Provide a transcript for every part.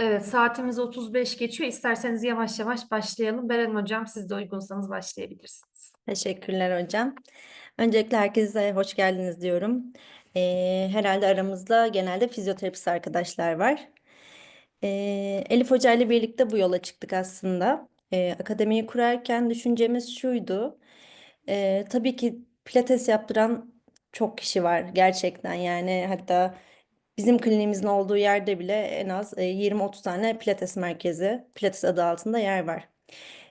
Evet, saatimiz 35 geçiyor. İsterseniz yavaş yavaş başlayalım. Beren Hocam, siz de uygunsanız başlayabilirsiniz. Teşekkürler hocam. Öncelikle herkese hoş geldiniz diyorum. Ee, herhalde aramızda genelde fizyoterapist arkadaşlar var. Ee, Elif Hoca ile birlikte bu yola çıktık aslında. Ee, akademiyi kurarken düşüncemiz şuydu. Ee, tabii ki pilates yaptıran çok kişi var gerçekten yani hatta bizim kliniğimizin olduğu yerde bile en az e, 20-30 tane pilates merkezi, pilates adı altında yer var.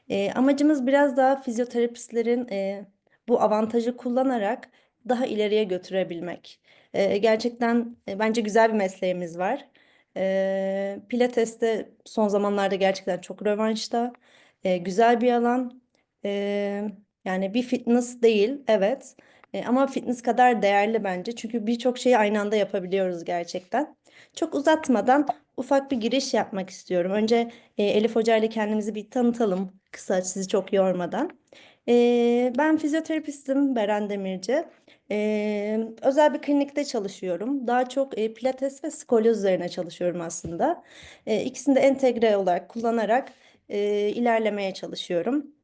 E, amacımız biraz daha fizyoterapistlerin e, bu avantajı kullanarak daha ileriye götürebilmek. E, gerçekten e, bence güzel bir mesleğimiz var. E, Pilates de son zamanlarda gerçekten çok rövanşta. E, güzel bir alan. E, yani bir fitness değil, evet. E, ama fitness kadar değerli bence. Çünkü birçok şeyi aynı anda yapabiliyoruz gerçekten. Çok uzatmadan ufak bir giriş yapmak istiyorum. Önce e, Elif Hoca ile kendimizi bir tanıtalım kısa sizi çok yormadan. E, ben fizyoterapistim Beren Demirci. E, özel bir klinikte çalışıyorum. Daha çok e, pilates ve skolyoz üzerine çalışıyorum aslında. E, ikisini de entegre olarak kullanarak e, ilerlemeye çalışıyorum.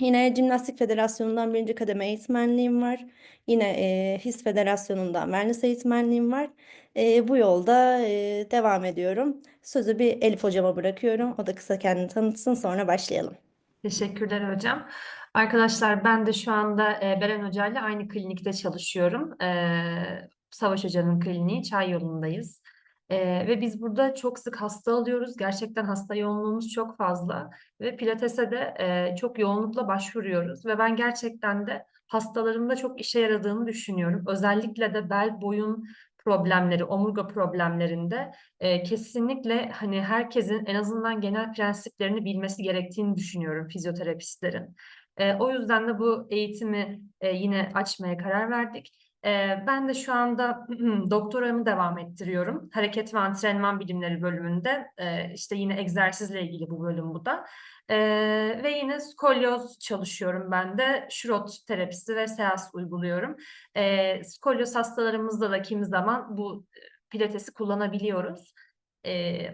Yine Jimnastik Federasyonu'ndan birinci kademe eğitmenliğim var. Yine e, HİS Federasyonu'ndan wellness eğitmenliğim var. E, bu yolda e, devam ediyorum. Sözü bir Elif hocama bırakıyorum. O da kısa kendini tanıtsın sonra başlayalım. Teşekkürler hocam. Arkadaşlar ben de şu anda e, Beren Hoca ile aynı klinikte çalışıyorum. E, Savaş Hoca'nın kliniği Çay yolundayız. E, ve biz burada çok sık hasta alıyoruz. Gerçekten hasta yoğunluğumuz çok fazla. Ve pilatese de e, çok yoğunlukla başvuruyoruz. Ve ben gerçekten de hastalarımda çok işe yaradığını düşünüyorum. Özellikle de bel, boyun problemleri, omurga problemlerinde e, kesinlikle hani herkesin en azından genel prensiplerini bilmesi gerektiğini düşünüyorum fizyoterapistlerin. E, o yüzden de bu eğitimi e, yine açmaya karar verdik. Ben de şu anda doktoramı devam ettiriyorum. Hareket ve antrenman bilimleri bölümünde. İşte yine egzersizle ilgili bu bölüm bu da. Ve yine skolyoz çalışıyorum ben de. Şurot terapisi ve seans uyguluyorum. Skolyoz hastalarımızda da kimi zaman bu pilatesi kullanabiliyoruz.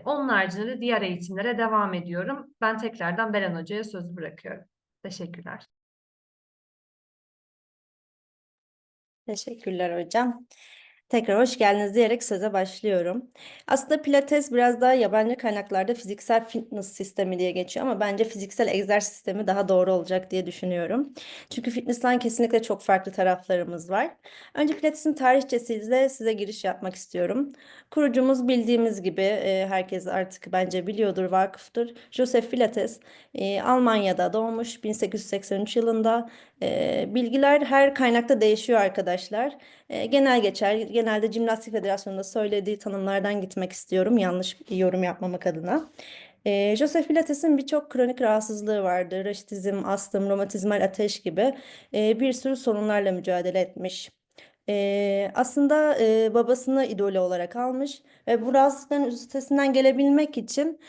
Onun haricinde de diğer eğitimlere devam ediyorum. Ben tekrardan Beren Hoca'ya söz bırakıyorum. Teşekkürler. Teşekkürler hocam. Tekrar hoş geldiniz diyerek söze başlıyorum. Aslında Pilates biraz daha yabancı kaynaklarda fiziksel fitness sistemi diye geçiyor ama bence fiziksel egzersiz sistemi daha doğru olacak diye düşünüyorum. Çünkü fitness'tan kesinlikle çok farklı taraflarımız var. Önce Pilates'in tarihçesiyle size giriş yapmak istiyorum. Kurucumuz bildiğimiz gibi e, herkes artık bence biliyordur, vakıftır. Joseph Pilates e, Almanya'da doğmuş 1883 yılında. Bilgiler her kaynakta değişiyor arkadaşlar. Genel geçer. Genelde Jimnastik Federasyonu'nda söylediği tanımlardan gitmek istiyorum. Yanlış yorum yapmamak adına. Joseph Pilates'in birçok kronik rahatsızlığı vardır. Raşitizm, astım, romatizmal ateş gibi bir sürü sorunlarla mücadele etmiş. Aslında babasını idole olarak almış ve bu rahatsızlıkların üstesinden gelebilmek için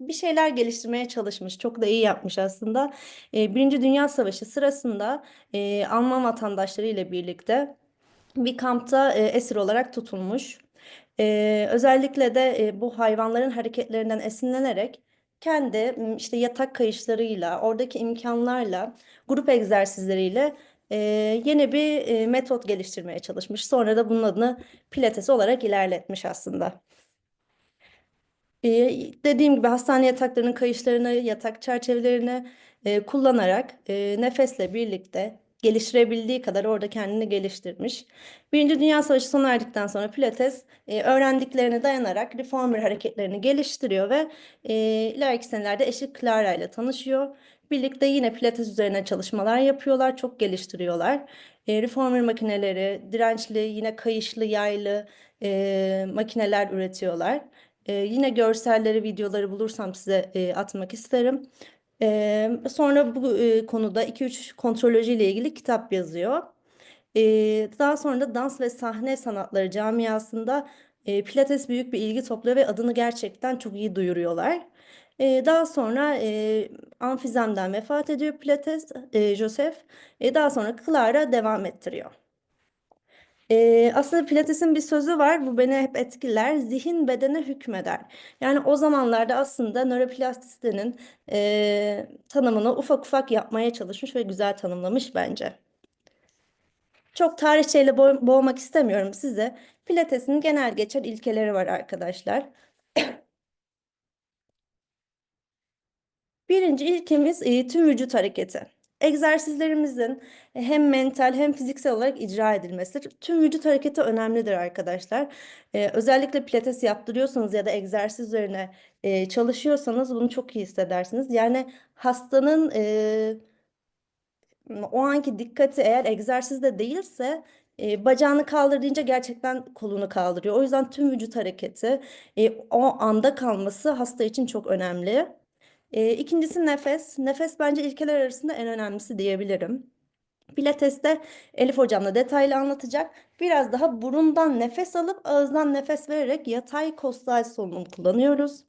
bir şeyler geliştirmeye çalışmış. Çok da iyi yapmış aslında. E, Birinci Dünya Savaşı sırasında e, Alman vatandaşları ile birlikte bir kampta e, esir olarak tutulmuş. E, özellikle de e, bu hayvanların hareketlerinden esinlenerek kendi işte yatak kayışlarıyla, oradaki imkanlarla, grup egzersizleriyle e, yeni bir e, metot geliştirmeye çalışmış. Sonra da bunun adını Pilates olarak ilerletmiş aslında. Ee, dediğim gibi hastane yataklarının kayışlarını, yatak çerçevelerini e, kullanarak e, nefesle birlikte geliştirebildiği kadar orada kendini geliştirmiş. Birinci Dünya Savaşı sona erdikten sonra Pilates e, öğrendiklerine dayanarak reformer hareketlerini geliştiriyor ve e, ileriki senelerde eşi Clara ile tanışıyor. Birlikte yine Pilates üzerine çalışmalar yapıyorlar, çok geliştiriyorlar. E, reformer makineleri, dirençli, yine kayışlı, yaylı e, makineler üretiyorlar. Ee, yine görselleri, videoları bulursam size e, atmak isterim. Ee, sonra bu e, konuda 2-3 kontroloji ile ilgili kitap yazıyor. Ee, daha sonra da dans ve sahne sanatları camiasında e, Pilates büyük bir ilgi topluyor ve adını gerçekten çok iyi duyuruyorlar. Ee, daha sonra e, amfizemden vefat ediyor Pilates, e, Joseph. E, daha sonra Clara devam ettiriyor. Ee, aslında Pilates'in bir sözü var, bu beni hep etkiler. Zihin bedene hükmeder. Yani o zamanlarda aslında nöroplastisitenin e, tanımını ufak ufak yapmaya çalışmış ve güzel tanımlamış bence. Çok tarihçeyle bo- boğmak istemiyorum size. Pilates'in genel geçer ilkeleri var arkadaşlar. Birinci ilkemiz e, tüm vücut hareketi. Egzersizlerimizin e, hem mental hem fiziksel olarak icra edilmesidir. Tüm vücut hareketi önemlidir arkadaşlar. E, özellikle pilates yaptırıyorsanız ya da egzersiz üzerine e, çalışıyorsanız bunu çok iyi hissedersiniz. Yani hastanın e, o anki dikkati eğer egzersizde değilse e, bacağını kaldır deyince gerçekten kolunu kaldırıyor. O yüzden tüm vücut hareketi e, o anda kalması hasta için çok önemli. E, ikincisi nefes. Nefes bence ilkeler arasında en önemlisi diyebilirim. Pilates'te Elif hocam da detaylı anlatacak. Biraz daha burundan nefes alıp ağızdan nefes vererek yatay kostal solunum kullanıyoruz.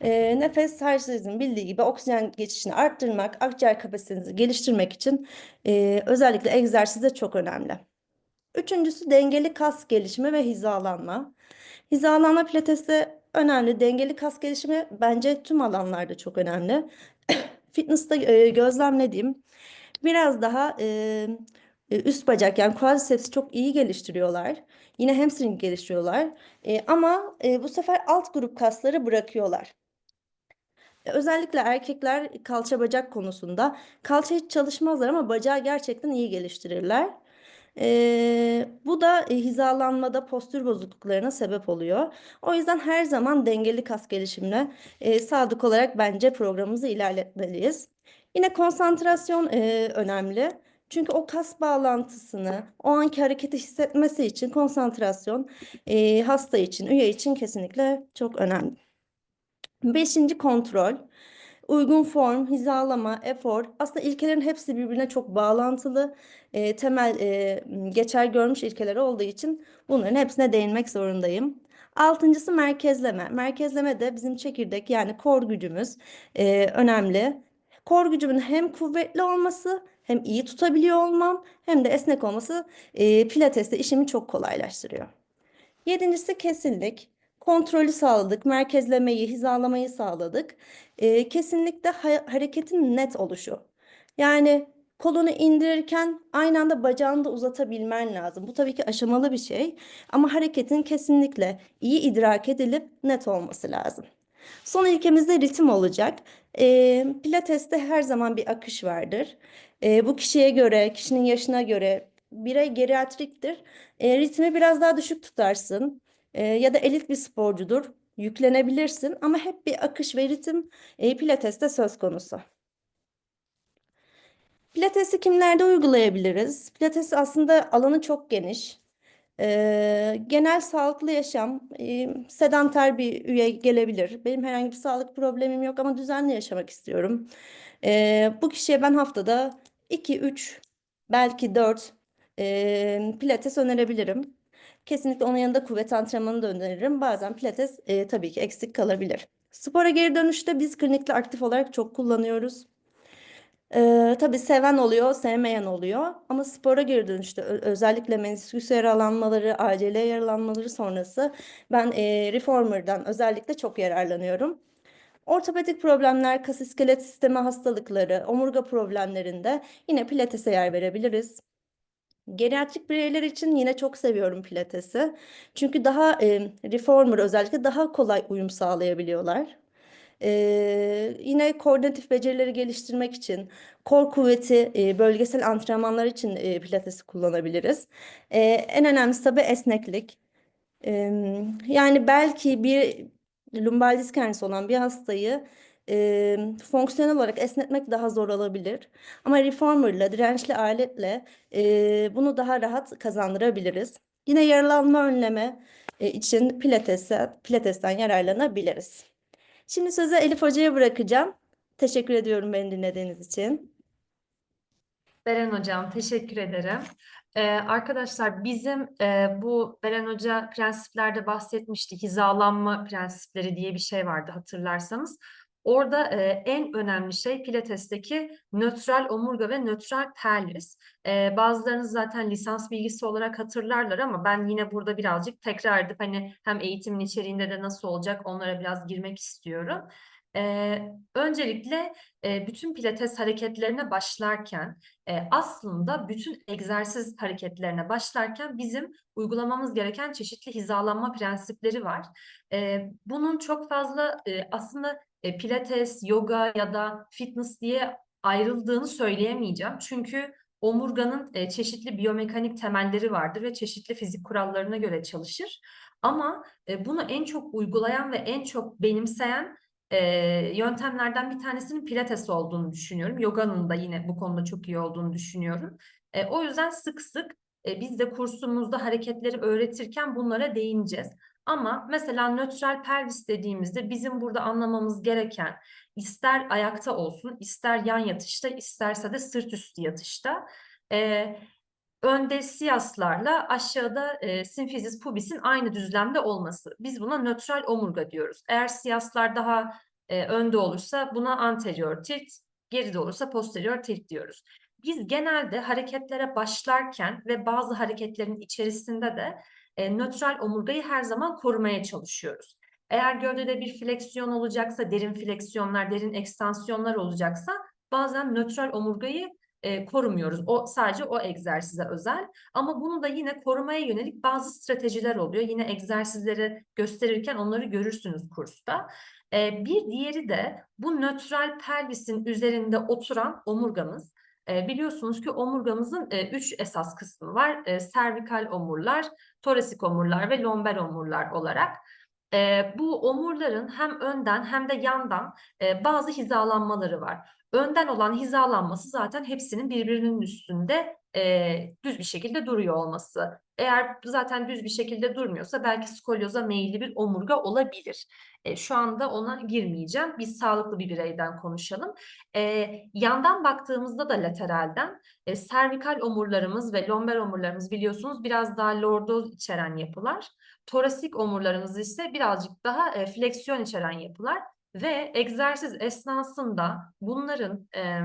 E, nefes herkesin bildiği gibi oksijen geçişini arttırmak, akciğer kapasitenizi geliştirmek için e, özellikle egzersizde çok önemli. Üçüncüsü dengeli kas gelişimi ve hizalanma. Hizalanma pilateste önemli. Dengeli kas gelişimi bence tüm alanlarda çok önemli. Fitness'ta e, gözlemlediğim biraz daha e, e, üst bacak yani quadriceps çok iyi geliştiriyorlar. Yine hamstring geliştiriyorlar. E, ama e, bu sefer alt grup kasları bırakıyorlar. E, Özellikle erkekler kalça bacak konusunda kalça hiç çalışmazlar ama bacağı gerçekten iyi geliştirirler. Ee, bu da e, hizalanmada postür bozukluklarına sebep oluyor. O yüzden her zaman dengeli kas gelişimine e, sadık olarak bence programımızı ilerletmeliyiz. Yine konsantrasyon e, önemli. Çünkü o kas bağlantısını, o anki hareketi hissetmesi için konsantrasyon e, hasta için, üye için kesinlikle çok önemli. Beşinci kontrol. Uygun form, hizalama, efor. Aslında ilkelerin hepsi birbirine çok bağlantılı. e, temel e, geçer görmüş ilkeler olduğu için bunların hepsine değinmek zorundayım. Altıncısı merkezleme. Merkezleme de bizim çekirdek yani kor gücümüz e, önemli. Kor gücümün hem kuvvetli olması hem iyi tutabiliyor olmam hem de esnek olması e, pilateste işimi çok kolaylaştırıyor. Yedincisi kesinlik. Kontrolü sağladık, merkezlemeyi, hizalamayı sağladık. Ee, kesinlikle ha- hareketin net oluşu. Yani kolunu indirirken aynı anda bacağını da uzatabilmen lazım. Bu tabii ki aşamalı bir şey ama hareketin kesinlikle iyi idrak edilip net olması lazım. Son ilkemizde ritim olacak. Ee, Pilates'te her zaman bir akış vardır. Ee, bu kişiye göre, kişinin yaşına göre birey geriatriktir. Ee, ritmi biraz daha düşük tutarsın. Ee, ya da elit bir sporcudur. Yüklenebilirsin ama hep bir akış ve ritim e, Pilates'te söz konusu. Pilates'i kimlerde uygulayabiliriz? Pilates aslında alanı çok geniş. Ee, genel sağlıklı yaşam, e, sedanter bir üye gelebilir. Benim herhangi bir sağlık problemim yok ama düzenli yaşamak istiyorum. Ee, bu kişiye ben haftada 2-3 belki 4 e, pilates önerebilirim. Kesinlikle onun yanında kuvvet antrenmanı da öneririm. Bazen pilates e, tabii ki eksik kalabilir. Spora geri dönüşte biz klinikte aktif olarak çok kullanıyoruz. Ee, tabii seven oluyor, sevmeyen oluyor. Ama spora geri dönüşte özellikle menisküs yaralanmaları, ACL yaralanmaları sonrası ben e, reformer'dan özellikle çok yararlanıyorum. Ortopedik problemler, kas iskelet sistemi hastalıkları, omurga problemlerinde yine pilatese yer verebiliriz. Geriatrik bireyler için yine çok seviyorum pilatesi. Çünkü daha e, reformer özellikle daha kolay uyum sağlayabiliyorlar. Ee, yine koordinatif becerileri geliştirmek için, kor kuvveti, e, bölgesel antrenmanlar için e, pilatesi kullanabiliriz. Ee, en önemlisi tabii esneklik. Ee, yani belki bir lumbar disk olan bir hastayı e, fonksiyonel olarak esnetmek daha zor olabilir. Ama reformerla, dirençli aletle e, bunu daha rahat kazandırabiliriz. Yine yaralanma önleme e, için pilatese, pilatesten yararlanabiliriz. Şimdi sözü Elif Hoca'ya bırakacağım. Teşekkür ediyorum beni dinlediğiniz için. Beren Hocam teşekkür ederim. Ee, arkadaşlar bizim e, bu Beren Hoca prensiplerde bahsetmişti. Hizalanma prensipleri diye bir şey vardı hatırlarsanız. Orada e, en önemli şey pilatesteki nötral omurga ve nötral pelvis. E, bazılarınız zaten lisans bilgisi olarak hatırlarlar ama ben yine burada birazcık tekrar edip hani hem eğitimin içeriğinde de nasıl olacak onlara biraz girmek istiyorum. E, öncelikle e, bütün pilates hareketlerine başlarken e, aslında bütün egzersiz hareketlerine başlarken bizim uygulamamız gereken çeşitli hizalanma prensipleri var. E, bunun çok fazla e, aslında e, pilates, yoga ya da fitness diye ayrıldığını söyleyemeyeceğim. Çünkü omurganın e, çeşitli biyomekanik temelleri vardır ve çeşitli fizik kurallarına göre çalışır. Ama e, bunu en çok uygulayan ve en çok benimseyen e, yöntemlerden bir tanesinin pilates olduğunu düşünüyorum. Yoga'nın da yine bu konuda çok iyi olduğunu düşünüyorum. E, o yüzden sık sık e, biz de kursumuzda hareketleri öğretirken bunlara değineceğiz. Ama mesela nötral pelvis dediğimizde bizim burada anlamamız gereken ister ayakta olsun, ister yan yatışta, isterse de sırt üstü yatışta. E, önde siyaslarla aşağıda e, simfizis pubis'in aynı düzlemde olması. Biz buna nötral omurga diyoruz. Eğer siyaslar daha e, önde olursa buna anterior tilt, geride olursa posterior tilt diyoruz. Biz genelde hareketlere başlarken ve bazı hareketlerin içerisinde de e, nötral omurgayı her zaman korumaya çalışıyoruz. Eğer gövdede bir fleksiyon olacaksa, derin fleksiyonlar, derin ekstansiyonlar olacaksa bazen nötral omurgayı e, korumuyoruz. O sadece o egzersize özel. Ama bunu da yine korumaya yönelik bazı stratejiler oluyor. Yine egzersizleri gösterirken onları görürsünüz kursta. E, bir diğeri de bu nötral pelvisin üzerinde oturan omurgamız. E, biliyorsunuz ki omurgamızın e, üç esas kısmı var. E, servikal omurlar, torasik omurlar ve lomber omurlar olarak. E, bu omurların hem önden hem de yandan bazı hizalanmaları var. Önden olan hizalanması zaten hepsinin birbirinin üstünde e, düz bir şekilde duruyor olması. Eğer zaten düz bir şekilde durmuyorsa belki skolyoza meyilli bir omurga olabilir. E, şu anda ona girmeyeceğim. Biz sağlıklı bir bireyden konuşalım. E, yandan baktığımızda da lateralden e, servikal omurlarımız ve lomber omurlarımız biliyorsunuz biraz daha lordoz içeren yapılar. Torasik omurlarımız ise birazcık daha e, fleksiyon içeren yapılar ve egzersiz esnasında bunların e,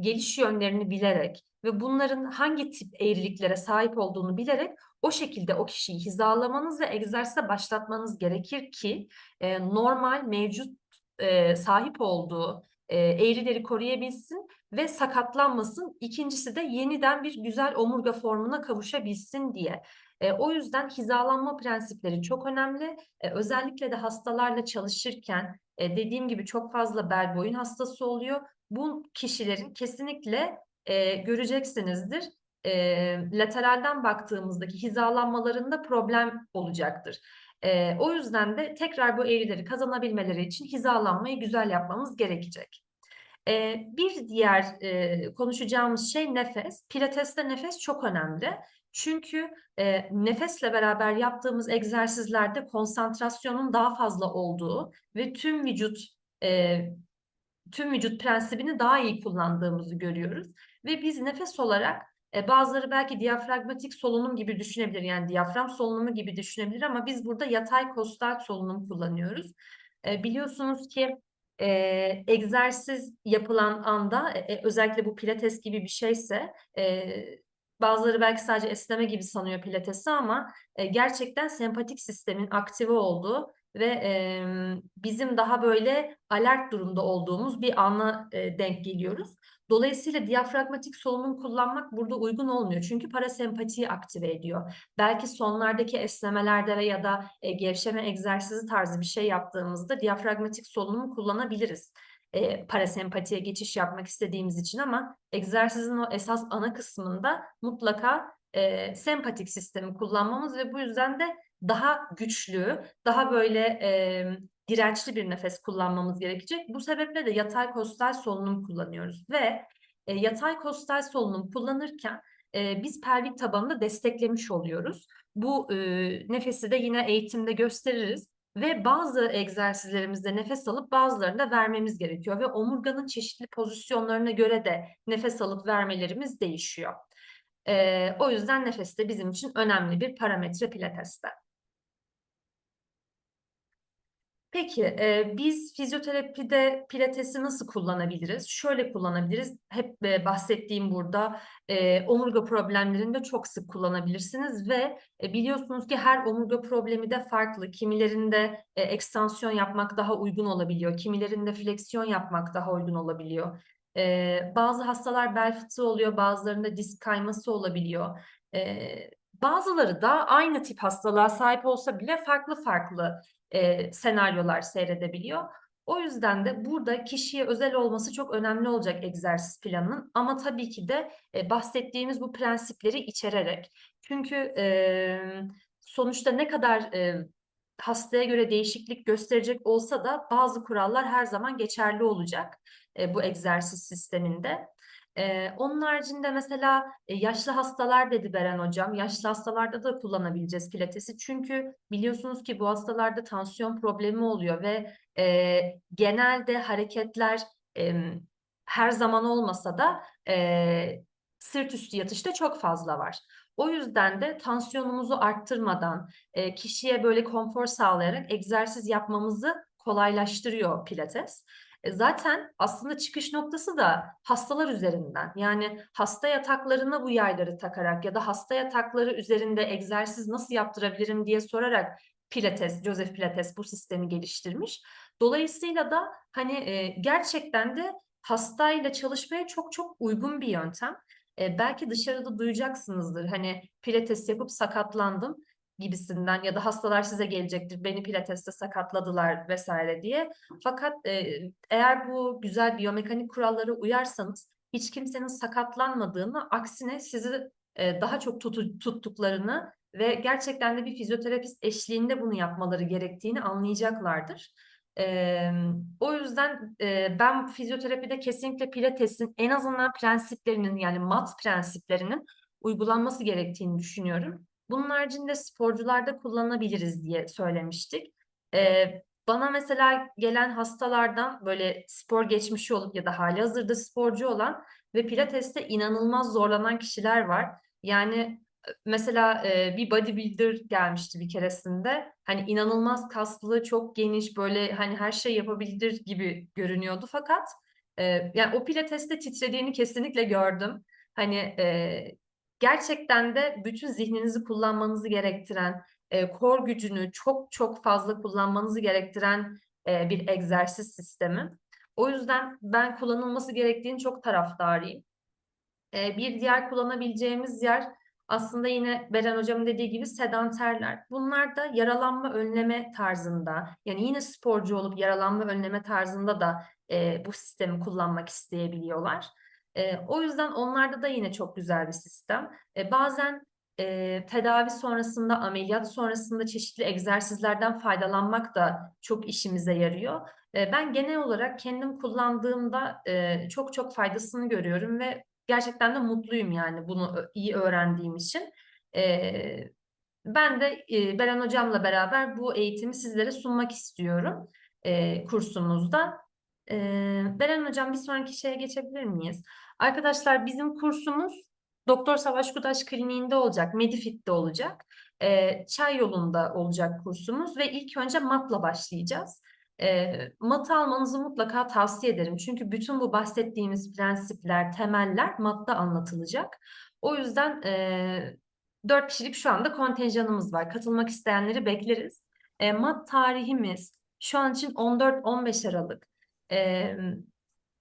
geliş yönlerini bilerek ve bunların hangi tip eğriliklere sahip olduğunu bilerek o şekilde o kişiyi hizalamanız ve egzersize başlatmanız gerekir ki e, normal mevcut e, sahip olduğu e, eğrileri koruyabilsin ve sakatlanmasın. İkincisi de yeniden bir güzel omurga formuna kavuşabilsin diye. E, o yüzden hizalanma prensipleri çok önemli. E, özellikle de hastalarla çalışırken e, dediğim gibi çok fazla bel boyun hastası oluyor. Bu kişilerin kesinlikle e, göreceksinizdir. E, lateralden baktığımızdaki hizalanmalarında problem olacaktır. E, o yüzden de tekrar bu eğrileri kazanabilmeleri için hizalanmayı güzel yapmamız gerekecek. E, bir diğer e, konuşacağımız şey nefes. Pilateste nefes çok önemli. Çünkü e, nefesle beraber yaptığımız egzersizlerde konsantrasyonun daha fazla olduğu ve tüm vücut e, tüm vücut prensibini daha iyi kullandığımızı görüyoruz. Ve biz nefes olarak e, bazıları belki diyafragmatik solunum gibi düşünebilir. Yani diyafram solunumu gibi düşünebilir ama biz burada yatay kostal solunum kullanıyoruz. E, biliyorsunuz ki e, egzersiz yapılan anda e, özellikle bu pilates gibi bir şeyse e, bazıları belki sadece esneme gibi sanıyor pilatesi ama e, gerçekten sempatik sistemin aktive olduğu ve e, bizim daha böyle alert durumda olduğumuz bir ana e, denk geliyoruz. Dolayısıyla diyafragmatik solunum kullanmak burada uygun olmuyor. Çünkü parasempatiyi aktive ediyor. Belki sonlardaki esnemelerde ya da e, gevşeme egzersizi tarzı bir şey yaptığımızda diyafragmatik solunumu kullanabiliriz. E, parasempatiye geçiş yapmak istediğimiz için ama egzersizin o esas ana kısmında mutlaka e, sempatik sistemi kullanmamız ve bu yüzden de daha güçlü, daha böyle e, dirençli bir nefes kullanmamız gerekecek. Bu sebeple de yatay kostal solunum kullanıyoruz ve e, yatay kostal solunum kullanırken e, biz pelvik tabanını desteklemiş oluyoruz. Bu e, nefesi de yine eğitimde gösteririz ve bazı egzersizlerimizde nefes alıp bazılarında vermemiz gerekiyor ve omurganın çeşitli pozisyonlarına göre de nefes alıp vermelerimiz değişiyor. E, o yüzden nefes de bizim için önemli bir parametre pilateste. Peki, e, biz fizyoterapide pilatesi nasıl kullanabiliriz? Şöyle kullanabiliriz. Hep e, bahsettiğim burada e, omurga problemlerinde çok sık kullanabilirsiniz ve e, biliyorsunuz ki her omurga problemi de farklı. Kimilerinde e, ekstansiyon yapmak daha uygun olabiliyor, kimilerinde fleksiyon yapmak daha uygun olabiliyor. E, bazı hastalar bel fıtığı oluyor, bazılarında disk kayması olabiliyor. E, bazıları da aynı tip hastalığa sahip olsa bile farklı farklı e, senaryolar seyredebiliyor. O yüzden de burada kişiye özel olması çok önemli olacak egzersiz planının ama tabii ki de e, bahsettiğimiz bu prensipleri içererek. Çünkü e, sonuçta ne kadar e, hastaya göre değişiklik gösterecek olsa da bazı kurallar her zaman geçerli olacak e, bu egzersiz sisteminde. Ee, onun haricinde mesela e, yaşlı hastalar dedi Beren Hocam. Yaşlı hastalarda da kullanabileceğiz pilatesi. Çünkü biliyorsunuz ki bu hastalarda tansiyon problemi oluyor ve e, genelde hareketler e, her zaman olmasa da e, sırt üstü yatışta çok fazla var. O yüzden de tansiyonumuzu arttırmadan, e, kişiye böyle konfor sağlayarak egzersiz yapmamızı kolaylaştırıyor pilates. E, Zaten aslında çıkış noktası da hastalar üzerinden. Yani hasta yataklarına bu yayları takarak ya da hasta yatakları üzerinde egzersiz nasıl yaptırabilirim diye sorarak Pilates, Joseph Pilates bu sistemi geliştirmiş. Dolayısıyla da hani e, gerçekten de hastayla çalışmaya çok çok uygun bir yöntem. E, belki dışarıda duyacaksınızdır. Hani pilates yapıp sakatlandım gibisinden ya da hastalar size gelecektir. Beni pilateste sakatladılar vesaire diye. Fakat e, eğer bu güzel biyomekanik kurallara uyarsanız hiç kimsenin sakatlanmadığını, aksine sizi e, daha çok tutu, tuttuklarını ve gerçekten de bir fizyoterapist eşliğinde bunu yapmaları gerektiğini anlayacaklardır. E, o yüzden e, ben fizyoterapide kesinlikle pilatesin en azından prensiplerinin yani mat prensiplerinin uygulanması gerektiğini düşünüyorum. Bunun haricinde sporcularda kullanabiliriz diye söylemiştik. Ee, bana mesela gelen hastalardan böyle spor geçmişi olup ya da hali hazırda sporcu olan ve pilateste inanılmaz zorlanan kişiler var. Yani mesela e, bir bodybuilder gelmişti bir keresinde. Hani inanılmaz kaslı, çok geniş, böyle hani her şey yapabilir gibi görünüyordu fakat e, yani o pilateste titrediğini kesinlikle gördüm. Hani e, gerçekten de bütün zihninizi kullanmanızı gerektiren, e, kor gücünü çok çok fazla kullanmanızı gerektiren e, bir egzersiz sistemi. O yüzden ben kullanılması gerektiğini çok taraftarıyım. E, bir diğer kullanabileceğimiz yer aslında yine Beren Hocam'ın dediği gibi sedanterler. Bunlar da yaralanma önleme tarzında, yani yine sporcu olup yaralanma önleme tarzında da e, bu sistemi kullanmak isteyebiliyorlar. E, o yüzden onlarda da yine çok güzel bir sistem. E, bazen e, tedavi sonrasında, ameliyat sonrasında çeşitli egzersizlerden faydalanmak da çok işimize yarıyor. E, ben genel olarak kendim kullandığımda e, çok çok faydasını görüyorum ve gerçekten de mutluyum yani bunu iyi öğrendiğim için. E, ben de e, Beren Hocam'la beraber bu eğitimi sizlere sunmak istiyorum e, kursumuzda. Beren Hocam bir sonraki şeye geçebilir miyiz? Arkadaşlar bizim kursumuz Doktor Savaş Kudaş Kliniğinde olacak, Medifit'te olacak. Çay yolunda olacak kursumuz ve ilk önce matla başlayacağız. E, matı almanızı mutlaka tavsiye ederim. Çünkü bütün bu bahsettiğimiz prensipler, temeller matta anlatılacak. O yüzden e, 4 kişilik şu anda kontenjanımız var. Katılmak isteyenleri bekleriz. Mat tarihimiz şu an için 14-15 Aralık. E,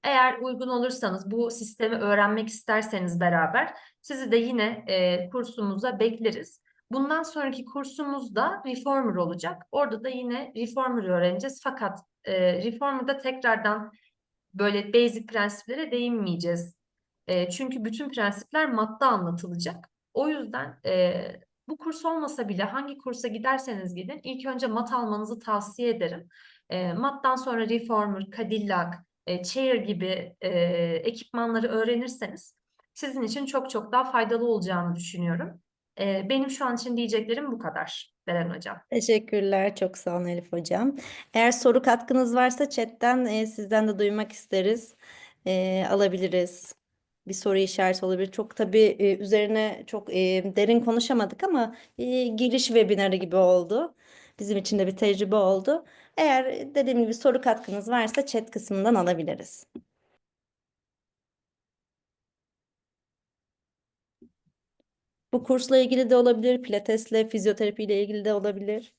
eğer uygun olursanız bu sistemi öğrenmek isterseniz beraber sizi de yine e, kursumuza bekleriz. Bundan sonraki kursumuzda Reformer olacak. Orada da yine Reformer öğreneceğiz. Fakat e, Reformer'da tekrardan böyle basic prensiplere değinmeyeceğiz. E, çünkü bütün prensipler madde anlatılacak. O yüzden e, bu kurs olmasa bile hangi kursa giderseniz gidin ilk önce mat almanızı tavsiye ederim. E, mattan sonra Reformer, Cadillac, e, Chair gibi e, ekipmanları öğrenirseniz sizin için çok çok daha faydalı olacağını düşünüyorum. E, benim şu an için diyeceklerim bu kadar Beren Hocam. Teşekkürler. Çok sağ olun Elif Hocam. Eğer soru katkınız varsa chatten e, sizden de duymak isteriz. E, alabiliriz. Bir soru işareti olabilir. Çok tabii e, üzerine çok e, derin konuşamadık ama e, giriş webinarı gibi oldu. Bizim için de bir tecrübe oldu. Eğer dediğim gibi soru katkınız varsa chat kısmından alabiliriz. Bu kursla ilgili de olabilir, pilatesle, fizyoterapiyle ilgili de olabilir.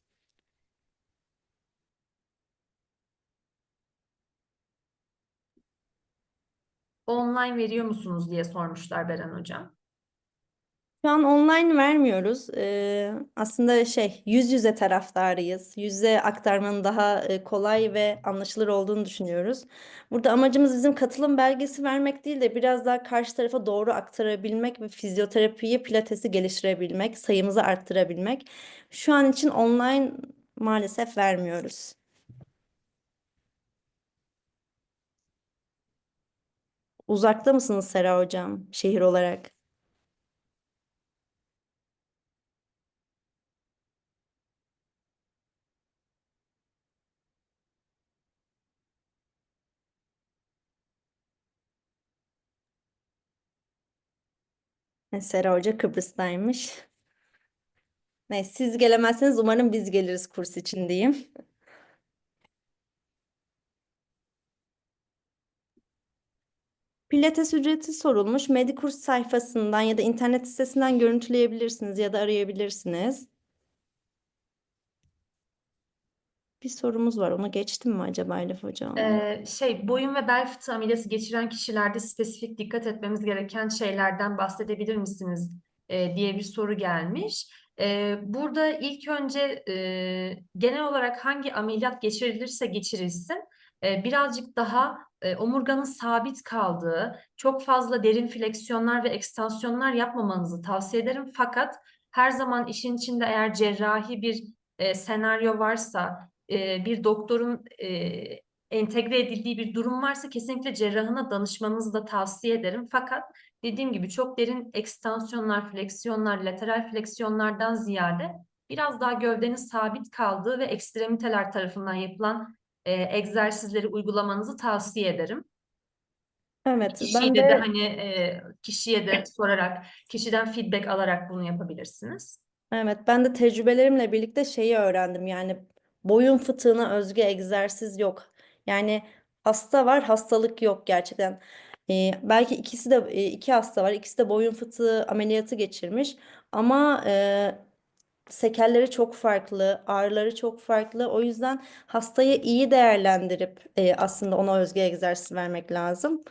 Online veriyor musunuz diye sormuşlar Beren Hocam. Şu an online vermiyoruz. Ee, aslında şey yüz yüze taraftarıyız. Yüz yüze aktarmanın daha e, kolay ve anlaşılır olduğunu düşünüyoruz. Burada amacımız bizim katılım belgesi vermek değil de biraz daha karşı tarafa doğru aktarabilmek ve fizyoterapiyi, pilatesi geliştirebilmek, sayımızı arttırabilmek. Şu an için online maalesef vermiyoruz. Uzakta mısınız Sera Hocam, şehir olarak? Sera Hoca Kıbrıs'taymış. Neyse siz gelemezseniz umarım biz geliriz kurs için diyeyim. Pilates ücreti sorulmuş. Medikurs sayfasından ya da internet sitesinden görüntüleyebilirsiniz ya da arayabilirsiniz. Bir sorumuz var. Onu geçtim mi acaba Elif Hocam? Ee, şey boyun ve bel fıtığı ameliyatı geçiren kişilerde spesifik dikkat etmemiz gereken şeylerden bahsedebilir misiniz e, diye bir soru gelmiş. Ee, burada ilk önce e, genel olarak hangi ameliyat geçirilirse geçirilsin e, birazcık daha e, omurganın sabit kaldığı, çok fazla derin fleksiyonlar ve ekstansiyonlar yapmamanızı tavsiye ederim. Fakat her zaman işin içinde eğer cerrahi bir e, senaryo varsa, e, bir doktorun e, entegre edildiği bir durum varsa kesinlikle cerrahına danışmanızı da tavsiye ederim. Fakat dediğim gibi çok derin ekstansiyonlar, fleksiyonlar, lateral fleksiyonlardan ziyade biraz daha gövdenin sabit kaldığı ve ekstremiteler tarafından yapılan e, egzersizleri uygulamanızı tavsiye ederim. Evet, Kişiye ben de, de de hani e, kişiye de sorarak, kişiden feedback alarak bunu yapabilirsiniz. evet ben de tecrübelerimle birlikte şeyi öğrendim. Yani boyun fıtığına özgü egzersiz yok. Yani hasta var, hastalık yok gerçekten. Ee, belki ikisi de iki hasta var. İkisi de boyun fıtığı ameliyatı geçirmiş. Ama e, sekelleri çok farklı, ağrıları çok farklı. O yüzden hastayı iyi değerlendirip e, aslında ona özgü egzersiz vermek lazım.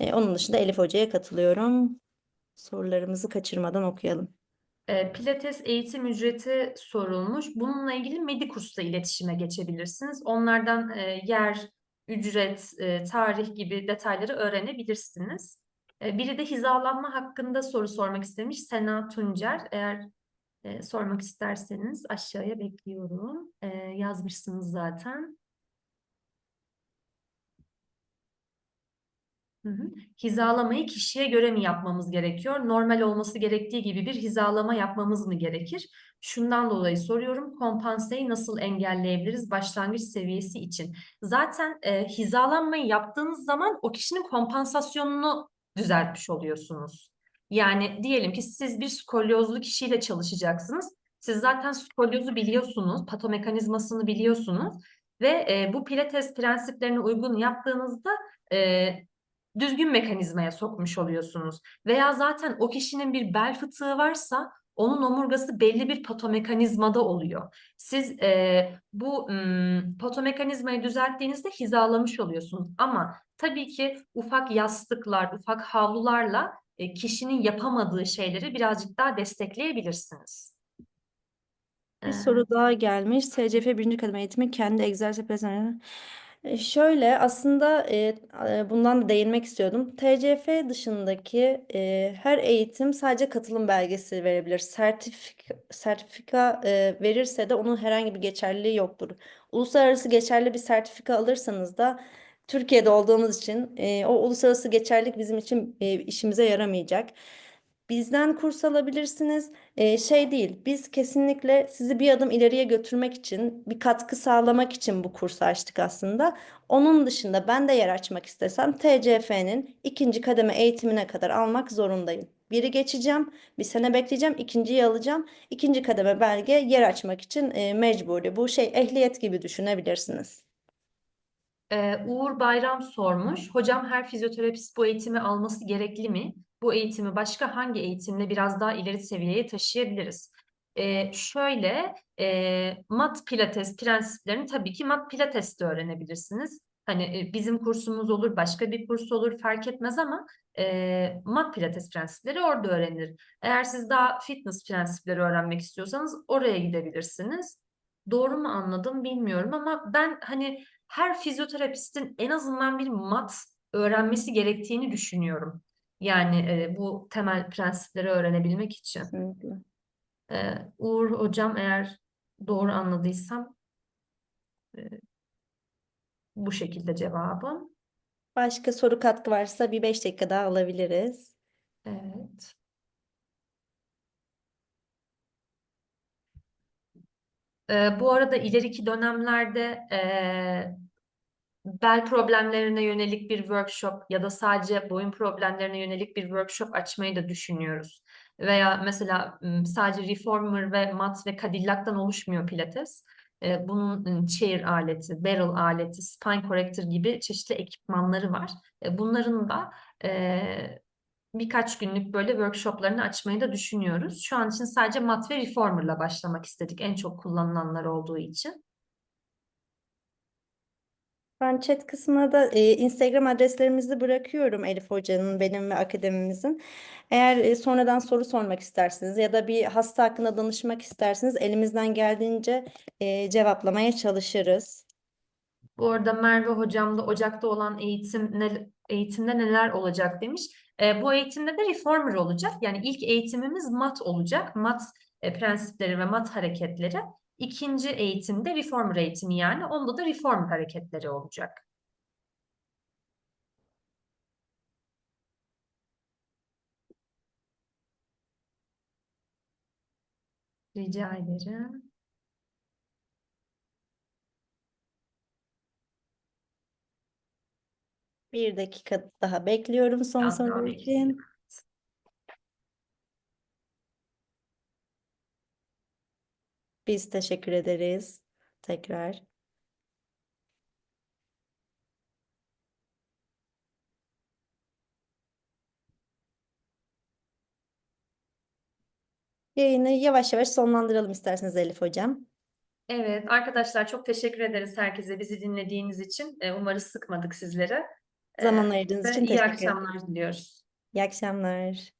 E, onun dışında Elif Hoca'ya katılıyorum. Sorularımızı kaçırmadan okuyalım. E, Pilates eğitim ücreti sorulmuş. Bununla ilgili Medikurs'la iletişime geçebilirsiniz. Onlardan e, yer, ücret, e, tarih gibi detayları öğrenebilirsiniz. E, biri de hizalanma hakkında soru sormak istemiş. Sena Tuncer. Eğer e, sormak isterseniz aşağıya bekliyorum. Yazmışsınız zaten. Hizalamayı kişiye göre mi yapmamız gerekiyor? Normal olması gerektiği gibi bir hizalama yapmamız mı gerekir? Şundan dolayı soruyorum. Kompanseyi nasıl engelleyebiliriz başlangıç seviyesi için? Zaten e, hizalanmayı yaptığınız zaman o kişinin kompansasyonunu düzeltmiş oluyorsunuz. Yani diyelim ki siz bir skolyozlu kişiyle çalışacaksınız. Siz zaten skolyozu biliyorsunuz, patomekanizmasını biliyorsunuz ve e, bu pilates prensiplerine uygun yaptığınızda e, düzgün mekanizmaya sokmuş oluyorsunuz. Veya zaten o kişinin bir bel fıtığı varsa onun omurgası belli bir patomekanizmada oluyor. Siz e, bu m, patomekanizmayı düzelttiğinizde hizalamış oluyorsunuz. Ama tabii ki ufak yastıklar, ufak havlularla e, kişinin yapamadığı şeyleri birazcık daha destekleyebilirsiniz. Bir Ee, soru daha gelmiş. SCF birinci kademe eğitimi kendi egzersiz yapabileceğini- E, Şöyle aslında e, e, bundan da değinmek istiyordum. TCF dışındaki e, her eğitim sadece katılım belgesi verebilir. Sertifika, sertifika e, verirse de onun herhangi bir geçerliliği yoktur. Uluslararası geçerli bir sertifika alırsanız da Türkiye'de olduğumuz için e, o uluslararası geçerlilik bizim için e, işimize yaramayacak. Bizden kurs alabilirsiniz. Ee, şey değil, biz kesinlikle sizi bir adım ileriye götürmek için, bir katkı sağlamak için bu kursu açtık aslında. Onun dışında ben de yer açmak istesem TCF'nin ikinci kademe eğitimine kadar almak zorundayım. Biri geçeceğim, bir sene bekleyeceğim, ikinciyi alacağım. İkinci kademe belge yer açmak için e, mecburi. Bu şey ehliyet gibi düşünebilirsiniz. Ee, Uğur Bayram sormuş. Hocam her fizyoterapist bu eğitimi alması gerekli mi? Bu eğitimi başka hangi eğitimle biraz daha ileri seviyeye taşıyabiliriz? Ee, şöyle e, mat pilates prensiplerini tabii ki mat pilates'te öğrenebilirsiniz. Hani e, bizim kursumuz olur, başka bir kurs olur fark etmez ama e, mat pilates prensipleri orada öğrenilir. Eğer siz daha fitness prensipleri öğrenmek istiyorsanız oraya gidebilirsiniz. Doğru mu anladım bilmiyorum ama ben hani her fizyoterapistin en azından bir mat öğrenmesi gerektiğini düşünüyorum. Yani e, bu temel prensipleri öğrenebilmek için. Kesinlikle. E, Uğur hocam eğer doğru anladıysam e, bu şekilde cevabım. Başka soru katkı varsa bir 5 dakika daha alabiliriz. Evet. E, bu arada ileriki dönemlerde e, bel problemlerine yönelik bir workshop ya da sadece boyun problemlerine yönelik bir workshop açmayı da düşünüyoruz. Veya mesela sadece reformer ve mat ve Cadillac'tan oluşmuyor pilates. Bunun chair aleti, barrel aleti, spine corrector gibi çeşitli ekipmanları var. Bunların da birkaç günlük böyle workshoplarını açmayı da düşünüyoruz. Şu an için sadece mat ve reformer'la başlamak istedik. En çok kullanılanlar olduğu için. Ben chat kısmına da e, Instagram adreslerimizi bırakıyorum Elif Hoca'nın, benim ve akademimizin. Eğer e, sonradan soru sormak isterseniz ya da bir hasta hakkında danışmak isterseniz elimizden geldiğince e, cevaplamaya çalışırız. Bu arada Merve hocam da Ocak'ta olan eğitim ne, eğitimde neler olacak demiş. E, bu eğitimde de reformer olacak. Yani ilk eğitimimiz mat olacak. Mat e, prensipleri ve mat hareketleri. İkinci eğitimde reformer eğitimi yani. Onda da reformer hareketleri olacak. Rica ederim. Bir dakika daha bekliyorum son daha soru için. Biz teşekkür ederiz tekrar. Yayını yavaş yavaş sonlandıralım isterseniz Elif Hocam. Evet arkadaşlar çok teşekkür ederiz herkese bizi dinlediğiniz için. E, umarız sıkmadık sizlere. Zaman ayırdığınız için iyi teşekkür akşamlar diliyoruz. İyi akşamlar.